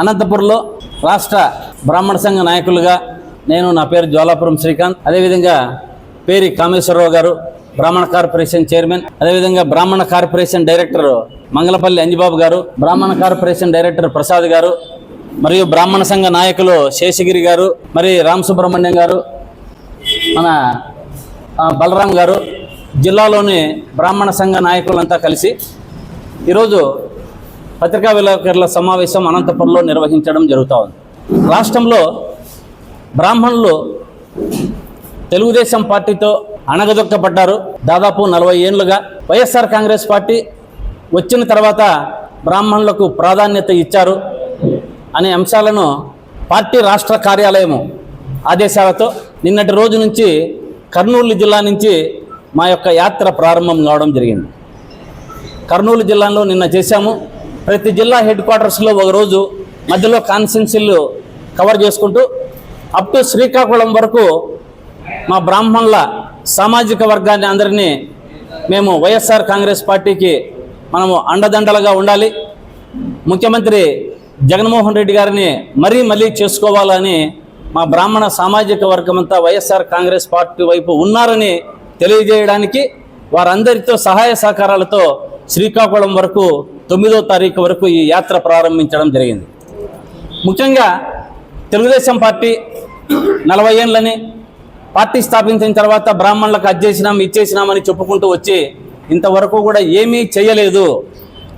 అనంతపురంలో రాష్ట్ర బ్రాహ్మణ సంఘ నాయకులుగా నేను నా పేరు జ్వాలాపురం శ్రీకాంత్. అదేవిధంగా పేరి కామేశ్వరరావు గారు బ్రాహ్మణ కార్పొరేషన్ చైర్మన్. అదేవిధంగా బ్రాహ్మణ కార్పొరేషన్ డైరెక్టర్ మంగళపల్లి అంజిబాబు గారు బ్రాహ్మణ కార్పొరేషన్ డైరెక్టర్ ప్రసాద్ గారు మరియు బ్రాహ్మణ సంఘ నాయకులు శేషగిరి గారు మరి రామ్ సుబ్రహ్మణ్యం గారు మన బలరాం గారు జిల్లాలోని బ్రాహ్మణ సంఘ నాయకులంతా కలిసి ఈరోజు పత్రికా విలేకరుల సమావేశం అనంతపురంలో నిర్వహించడం జరుగుతూ ఉంది. రాష్ట్రంలో బ్రాహ్మణులు తెలుగుదేశం పార్టీతో అణగదొక్కబడ్డారు. దాదాపు నలభై ఏళ్ళుగా వైఎస్ఆర్ కాంగ్రెస్ పార్టీ వచ్చిన తర్వాత బ్రాహ్మణులకు ప్రాధాన్యత ఇచ్చారు అనే అంశాలను పార్టీ రాష్ట్ర కార్యాలయము ఆదేశాలతో నిన్నటి రోజు నుంచి కర్నూలు జిల్లా నుంచి మా యొక్క యాత్ర ప్రారంభం కావడం జరిగింది. కర్నూలు జిల్లాలో నిన్న చేశాము. ప్రతి జిల్లా హెడ్ క్వార్టర్స్లో ఒక రోజు మధ్యలో కాన్సెన్సీలు కవర్ చేసుకుంటూ అప్ టు శ్రీకాకుళం వరకు మా బ్రాహ్మణుల సామాజిక వర్గాన్ని అందరినీ మేము వైఎస్ఆర్ కాంగ్రెస్ పార్టీకి మనము అండదండలుగా ఉండాలి. ముఖ్యమంత్రి జగన్మోహన్ రెడ్డి గారిని మరీ మళ్ళీ చేసుకోవాలని మా బ్రాహ్మణ సామాజిక వర్గం అంతా వైఎస్ఆర్ కాంగ్రెస్ పార్టీ వైపు ఉన్నారని తెలియజేయడానికి వారందరితో సహాయ సహకారాలతో శ్రీకాకుళం వరకు తొమ్మిదో తారీఖు వరకు ఈ యాత్ర ప్రారంభించడం జరిగింది. ముఖ్యంగా తెలుగుదేశం పార్టీ నలభై ఏళ్ళని పార్టీ స్థాపించిన తర్వాత బ్రాహ్మణులకు అజ్జేసినాం ఇచ్చేసినామని చెప్పుకుంటూ వచ్చి ఇంతవరకు కూడా ఏమీ చేయలేదు.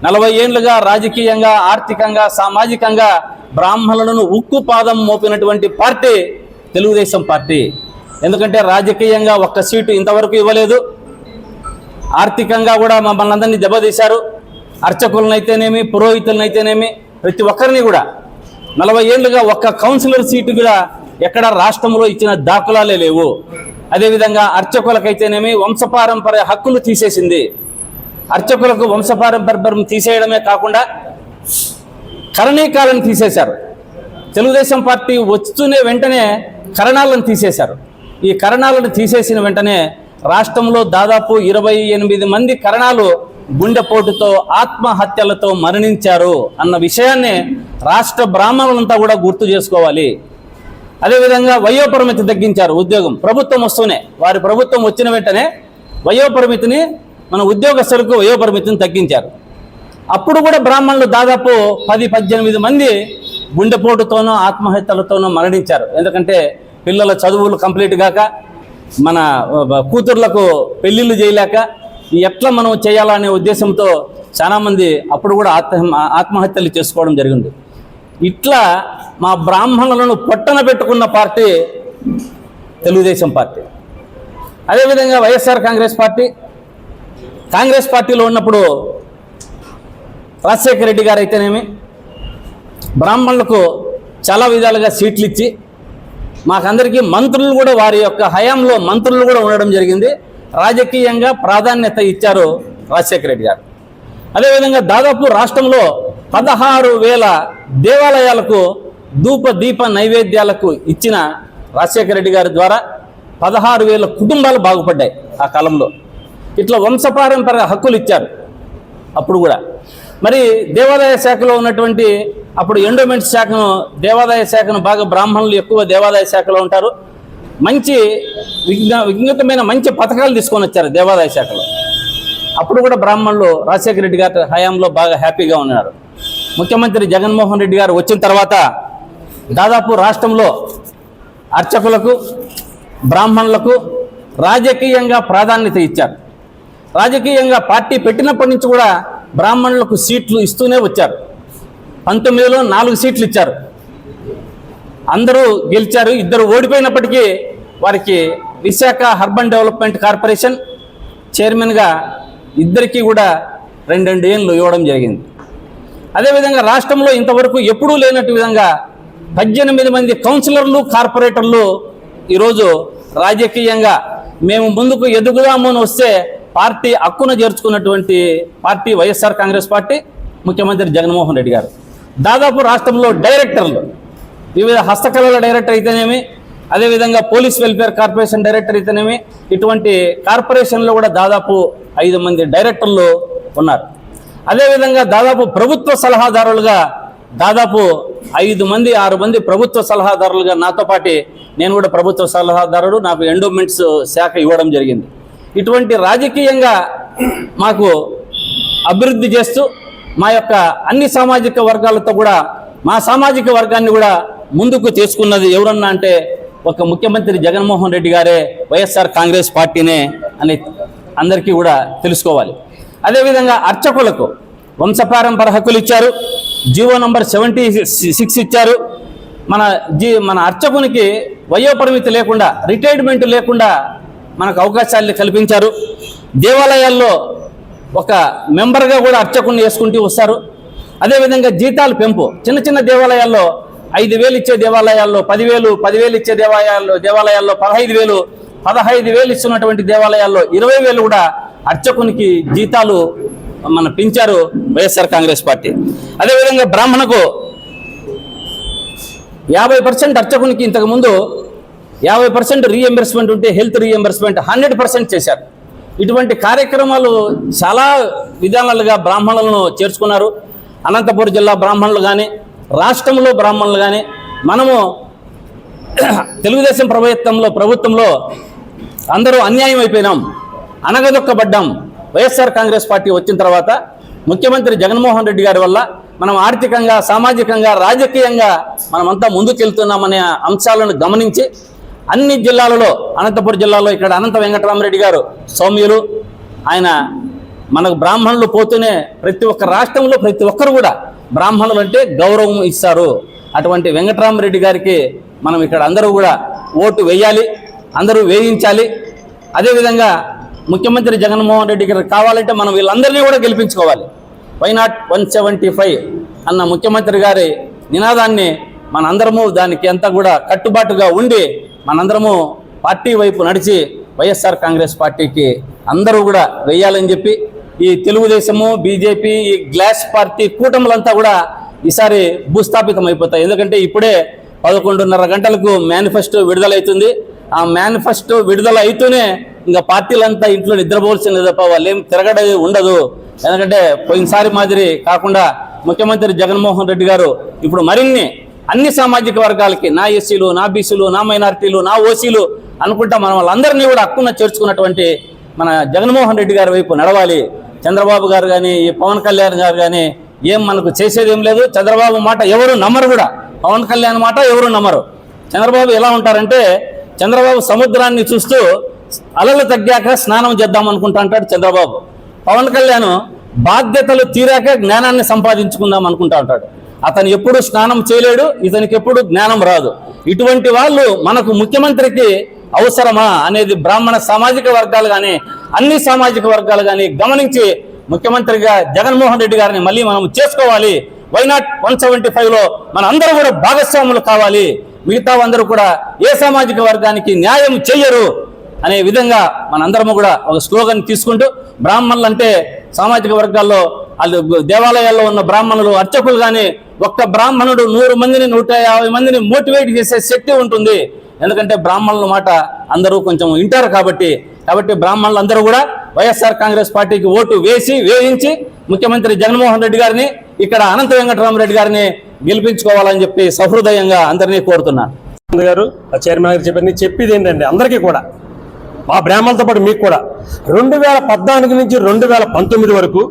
నలభై ఏండ్లుగా రాజకీయంగా ఆర్థికంగా సామాజికంగా బ్రాహ్మణులను ఉక్కు పాదం మోపినటువంటి పార్టీ తెలుగుదేశం పార్టీ. ఎందుకంటే రాజకీయంగా ఒక్క సీటు ఇంతవరకు ఇవ్వలేదు. ఆర్థికంగా కూడా మమ్మల్ని అందరినీ దెబ్బతీశారు. అర్చకులనైతేనేమి పురోహితులనైతేనేమి ప్రతి ఒక్కరిని కూడా నలభై ఏళ్ళుగా ఒక్క కౌన్సిలర్ సీటు కూడా ఎక్కడ రాష్ట్రంలో ఇచ్చిన దాఖలాలే లేవు. అదేవిధంగా అర్చకులకైతేనేమి వంశపారంపర్య హక్కులు తీసేసింది. అర్చకులకు వంశపారంపర్యం తీసేయడమే కాకుండా కరణీకాలను తీసేశారు. తెలుగుదేశం పార్టీ వస్తూనే వెంటనే కరణాలను తీసేశారు. ఈ కరణాలను తీసేసిన వెంటనే రాష్ట్రంలో దాదాపు ఇరవై ఎనిమిది మంది కరణాలు గుండెపోటుతో ఆత్మహత్యలతో మరణించారు అన్న విషయాన్ని రాష్ట్ర బ్రాహ్మణులంతా కూడా గుర్తు చేసుకోవాలి. అదేవిధంగా వయోపరిమితి తగ్గించారు ఉద్యోగం. ప్రభుత్వం వస్తూనే వారి ప్రభుత్వం వచ్చిన వెంటనే వయోపరిమితిని మన ఉద్యోగస్తులకు వయోపరిమితిని తగ్గించారు. అప్పుడు కూడా బ్రాహ్మణులు దాదాపు పది పద్దెనిమిది మంది గుండెపోటుతోనూ ఆత్మహత్యలతోనూ మరణించారు. ఎందుకంటే పిల్లల చదువులు కంప్లీట్ కాక మన కూతుర్లకు పెళ్ళిళ్ళు చేయలేక ఎట్లా మనం చేయాలనే ఉద్దేశంతో చాలామంది అప్పుడు కూడా ఆత్మ ఆత్మహత్యలు చేసుకోవడం జరిగింది. ఇట్లా మా బ్రాహ్మణులను పొట్టన పెట్టుకున్న పార్టీ తెలుగుదేశం పార్టీ. అదేవిధంగా వైఎస్ఆర్ కాంగ్రెస్ పార్టీ. కాంగ్రెస్ పార్టీలో ఉన్నప్పుడు రాజశేఖర రెడ్డి గారు అయితేనేమి బ్రాహ్మణులకు చాలా విధాలుగా సీట్లు ఇచ్చి మాకందరికీ మంత్రులు కూడా వారి యొక్క హయాంలో మంత్రులు కూడా ఉండడం జరిగింది. రాజకీయంగా ప్రాధాన్యత ఇచ్చారు రాజశేఖర రెడ్డి గారు. అదేవిధంగా దాదాపు రాష్ట్రంలో పదహారు వేల దేవాలయాలకు ధూప దీప నైవేద్యాలకు ఇచ్చిన రాజశేఖర రెడ్డి గారి ద్వారా పదహారు వేల కుటుంబాలు బాగుపడ్డాయి ఆ కాలంలో. ఇట్లా వంశపారంపర్య హక్కులు ఇచ్చారు అప్పుడు కూడా. మరి దేవాదాయ శాఖలో ఉన్నటువంటి అప్పుడు ఎండోమెంట్ శాఖను దేవాదాయ శాఖను బాగా బ్రాహ్మణులు ఎక్కువ దేవాదాయ శాఖలో ఉంటారు. మంచి విజ్ఞ విజ్ఞతమైన మంచి పథకాలు తీసుకొని వచ్చారు దేవాదాయ శాఖలో. అప్పుడు కూడా బ్రాహ్మణులు రాజశేఖర రెడ్డి గారి హయాంలో బాగా హ్యాపీగా ఉన్నారు. ముఖ్యమంత్రి జగన్మోహన్ రెడ్డి గారు వచ్చిన తర్వాత దాదాపు రాష్ట్రంలో అర్చకులకు బ్రాహ్మణులకు రాజకీయంగా ప్రాధాన్యత ఇచ్చారు. రాజకీయంగా పార్టీ పెట్టినప్పటి నుంచి కూడా బ్రాహ్మణులకు సీట్లు ఇస్తూనే వచ్చారు. పంతొమ్మిదిలో నాలుగు సీట్లు ఇచ్చారు. అందరూ గెలిచారు ఇద్దరు ఓడిపోయినప్పటికీ వారికి విశాఖ అర్బన్ డెవలప్మెంట్ కార్పొరేషన్ చైర్మన్గా ఇద్దరికీ కూడా రెండు రెండు ఏళ్ళు ఇవ్వడం జరిగింది. అదేవిధంగా రాష్ట్రంలో ఇంతవరకు ఎప్పుడూ లేనట్టు విధంగా పద్దెనిమిది మంది కౌన్సిలర్లు కార్పొరేటర్లు ఈరోజు రాజకీయంగా మేము ముందుకు ఎదుగుదాము అని వస్తే పార్టీ హక్కున చేర్చుకున్నటువంటి పార్టీ వైఎస్ఆర్ కాంగ్రెస్ పార్టీ ముఖ్యమంత్రి జగన్మోహన్ రెడ్డి గారు. దాదాపు రాష్ట్రంలో డైరెక్టర్లు వివిధ హస్తకళల డైరెక్టర్ అయితేనేమి అదేవిధంగా పోలీస్ వెల్ఫేర్ కార్పొరేషన్ డైరెక్టర్ అయితేనేమి ఇటువంటి కార్పొరేషన్లో కూడా దాదాపు ఐదు మంది డైరెక్టర్లు ఉన్నారు. అదేవిధంగా దాదాపు ప్రభుత్వ సలహాదారులుగా దాదాపు ఐదు మంది ఆరు మంది ప్రభుత్వ సలహాదారులుగా నాతో పాటి నేను కూడా ప్రభుత్వ సలహాదారుడు నాకు ఎండోమెంట్స్ శాఖ ఇవ్వడం జరిగింది. ఇటువంటి రాజకీయంగా మాకు అభివృద్ధి చేస్తూ మా యొక్క అన్ని సామాజిక వర్గాలతో కూడా మా సామాజిక వర్గాన్ని కూడా ముందుకు తీసుకున్నది ఎవరన్నా అంటే ఒక ముఖ్యమంత్రి జగన్మోహన్ రెడ్డి గారే వైఎస్ఆర్ కాంగ్రెస్ పార్టీనే అని అందరికీ కూడా తెలుసుకోవాలి. అదేవిధంగా అర్చకులకు వంశపారంపర హక్కులు ఇచ్చారు. జీవో నంబర్ సెవెంటీ సిక్స్ ఇచ్చారు. మన జీ మన అర్చకునికి వయోపరిమితి లేకుండా రిటైర్మెంట్ లేకుండా మనకు అవకాశాలు కల్పించారు. దేవాలయాల్లో ఒక మెంబర్గా కూడా అర్చకుని వేసుకుంటూ వస్తారు. అదేవిధంగా జీతాలు పెంపు చిన్న చిన్న దేవాలయాల్లో ఐదు వేలు ఇచ్చే దేవాలయాల్లో పదివేలు పదివేలు ఇచ్చే దేవాలయాల్లో దేవాలయాల్లో పదహైదు వేలు పదహైదు వేలు ఇస్తున్నటువంటి దేవాలయాల్లో ఇరవై వేలు కూడా అర్చకునికి జీతాలు మన పెంచారు వైఎస్ఆర్ కాంగ్రెస్ పార్టీ. అదేవిధంగా బ్రాహ్మణకు యాభై పర్సెంట్ అర్చకునికి ఇంతకుముందు యాభై పర్సెంట్ రీఎంబర్స్మెంట్ ఉంటే హెల్త్ రీఎంబర్స్మెంట్ హండ్రెడ్ పర్సెంట్ చేశారు. ఇటువంటి కార్యక్రమాలు చాలా విధానాలుగా బ్రాహ్మణులను చేర్చుకున్నారు. అనంతపురం జిల్లా బ్రాహ్మణులు కానీ రాష్ట్రంలో బ్రాహ్మణులు కానీ మనము తెలుగుదేశం ప్రభుత్వంలో ప్రభుత్వంలో అందరూ అన్యాయం అయిపోయినాం అనగదొక్కబడ్డాం వైఎస్ఆర్ కాంగ్రెస్ పార్టీ వచ్చిన తర్వాత ముఖ్యమంత్రి జగన్మోహన్ రెడ్డి గారి వల్ల మనం ఆర్థికంగా సామాజికంగా రాజకీయంగా మనమంతా ముందుకెళ్తున్నామనే అంశాలను గమనించి అన్ని జిల్లాలలో అనంతపురం జిల్లాలో ఇక్కడ అనంత వెంకటరామరెడ్డి గారు సౌమ్యులు ఆయన మనకు బ్రాహ్మణులు పోతూనే ప్రతి ఒక్క రాష్ట్రంలో ప్రతి ఒక్కరు కూడా బ్రాహ్మణులు అంటే గౌరవం ఇస్తారు. అటువంటి వెంకటరామరెడ్డి గారికి మనం ఇక్కడ అందరూ కూడా ఓటు వేయాలి అందరూ వేయించాలి. అదేవిధంగా ముఖ్యమంత్రి జగన్మోహన్ రెడ్డి గారు కావాలంటే మనం వీళ్ళందరినీ కూడా గెలిపించుకోవాలి. Why not one seventy five అన్న ముఖ్యమంత్రి గారి నినాదాన్ని మనందరము దానికి అంతా కూడా కట్టుబాటుగా ఉండి మనందరము పార్టీ వైపు నడిచి వైఎస్ఆర్ కాంగ్రెస్ పార్టీకి అందరూ కూడా వేయాలని చెప్పి ఈ తెలుగుదేశము బీజేపీ ఈ గ్లాస్ పార్టీ కూటములంతా కూడా ఈసారి భూస్థాపితం అయిపోతాయి. ఎందుకంటే ఇప్పుడే పదకొండున్నర గంటలకు మేనిఫెస్టో విడుదలవుతుంది ఆ మేనిఫెస్టో విడుదల అయితేనే ఇంకా పార్టీలంతా ఇంట్లో నిద్రపోవాల్సింది తప్ప వాళ్ళు ఏం తిరగడది ఉండదు. ఎందుకంటే పోయినసారి మాదిరి కాకుండా ముఖ్యమంత్రి జగన్మోహన్ రెడ్డి గారు ఇప్పుడు మరిన్ని అన్ని సామాజిక వర్గాలకి నా ఎస్సీలు నా బీసీలు నా మైనారిటీలు నా ఓసీలు అనుకుంటా మనం వాళ్ళందరినీ కూడా హక్కున చేర్చుకున్నటువంటి మన జగన్మోహన్ రెడ్డి గారి వైపు నడవాలి. చంద్రబాబు గారు కానీ ఈ పవన్ కళ్యాణ్ గారు కానీ ఏం మనకు చేసేది ఏం లేదు. చంద్రబాబు మాట ఎవరు నమ్మరు కూడా. పవన్ కళ్యాణ్ మాట ఎవరు నమ్మరు. చంద్రబాబు ఎలా ఉంటారంటే చంద్రబాబు సముద్రాన్ని చూస్తూ అలలు తగ్గాక స్నానం చేద్దాం అనుకుంటా అంటాడు చంద్రబాబు. పవన్ కళ్యాణ్ బాధ్యతలు తీరాక జ్ఞానాన్ని సంపాదించుకుందాం అనుకుంటా ఉంటాడు అతను ఎప్పుడు స్నానం చేయలేడు ఇతనికి ఎప్పుడు జ్ఞానం రాదు. ఇటువంటి వాళ్ళు మనకు ముఖ్యమంత్రికి అవసరమా అనేది బ్రాహ్మణ సామాజిక వర్గాలు కానీ అన్ని సామాజిక వర్గాలు కానీ గమనించి ముఖ్యమంత్రిగా జగన్మోహన్ రెడ్డి గారిని మళ్ళీ మనం చేసుకోవాలి. వైనాట్ వన్ సెవెంటీ ఫైవ్లో మన అందరూ కూడా భాగస్వాములు కావాలి. మిగతా అందరూ కూడా ఏ సామాజిక వర్గానికి న్యాయం చెయ్యరు అనే విధంగా మనందరము కూడా ఒక స్లోగన్ తీసుకుంటూ బ్రాహ్మణులు అంటే సామాజిక వర్గాల్లో వాళ్ళు దేవాలయాల్లో ఉన్న బ్రాహ్మణులు అర్చకులు కానీ ఒక్క బ్రాహ్మణుడు నూరు మందిని నూట యాభై మందిని మోటివేట్ చేసే శక్తి ఉంటుంది. ఎందుకంటే బ్రాహ్మణుల మాట అందరూ కొంచెం వింటారు కాబట్టి కాబట్టి బ్రాహ్మణులు అందరూ కూడా వైఎస్ఆర్ కాంగ్రెస్ పార్టీకి ఓటు వేసి వేయించి ముఖ్యమంత్రి జగన్మోహన్ రెడ్డి గారిని ఇక్కడ అనంత వెంకటరామరెడ్డి గారిని గెలిపించుకోవాలని చెప్పి సహృదయంగా అందరినీ కోరుతున్నాను గారు ఆ చైర్మన్ గారు చెప్పారు నేను చెప్పేది అందరికీ కూడా మా బ్రాహ్మణులతో పాటు మీకు కూడా రెండు వేల పద్నాలుగు నుంచి రెండు వేల పంతొమ్మిది వరకు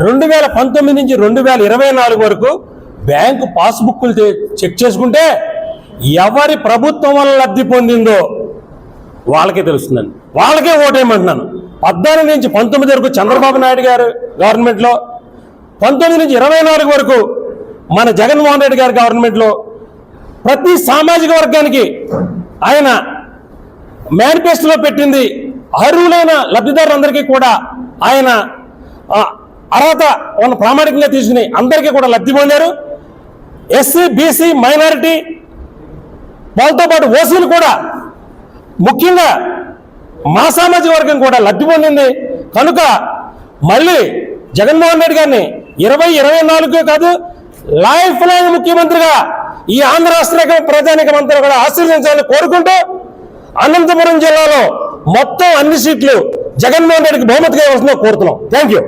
రెండు వేల పంతొమ్మిది నుంచి రెండు వేల ఇరవై నాలుగు వరకు బ్యాంకు పాస్బుక్లు చె- చెక్ చేసుకుంటే ఎవరి ప్రభుత్వం వల్ల లబ్ధి పొందిందో వాళ్ళకే తెలుస్తుందండి. వాళ్ళకే ఓటేయమంటున్నాను. పద్నాలుగు నుంచి పంతొమ్మిది వరకు చంద్రబాబు నాయుడు గారు గవర్నమెంట్లో పంతొమ్మిది నుంచి ఇరవై నాలుగు వరకు మన జగన్మోహన్ రెడ్డి గారి గవర్నమెంట్లో ప్రతి సామాజిక వర్గానికి ఆయన మేనిఫెస్టోలో పెట్టింది అర్హులైన లబ్ధిదారులందరికీ కూడా ఆయన అర్హత ఉన్న ప్రామాణికంగా తీసుకుని అందరికీ కూడా లబ్ధి పొందారు. ఎస్సీ బీసీ మైనారిటీ వాళ్ళతో పాటు ఓసీలు కూడా ముఖ్యంగా మా సామాజిక వర్గం కూడా లబ్ధి పొందింది. కనుక మళ్ళీ జగన్మోహన్ రెడ్డి గారిని ఇరవై ఇరవై నాలుగు కాదు లైఫ్ లైన్ ముఖ్యమంత్రిగా ఈ ఆంధ్ర రాష్ట్ర ప్రజానికమంతా కూడా ఆశీర్వదించాలని కోరుకుంటూ అనంతపురం జిల్లాలో మొత్తం అన్ని సీట్లు జగన్మోహన్ రెడ్డికి బహుమతిగా ఇవ్వాల్సిందో కోరుతున్నాం. Thank you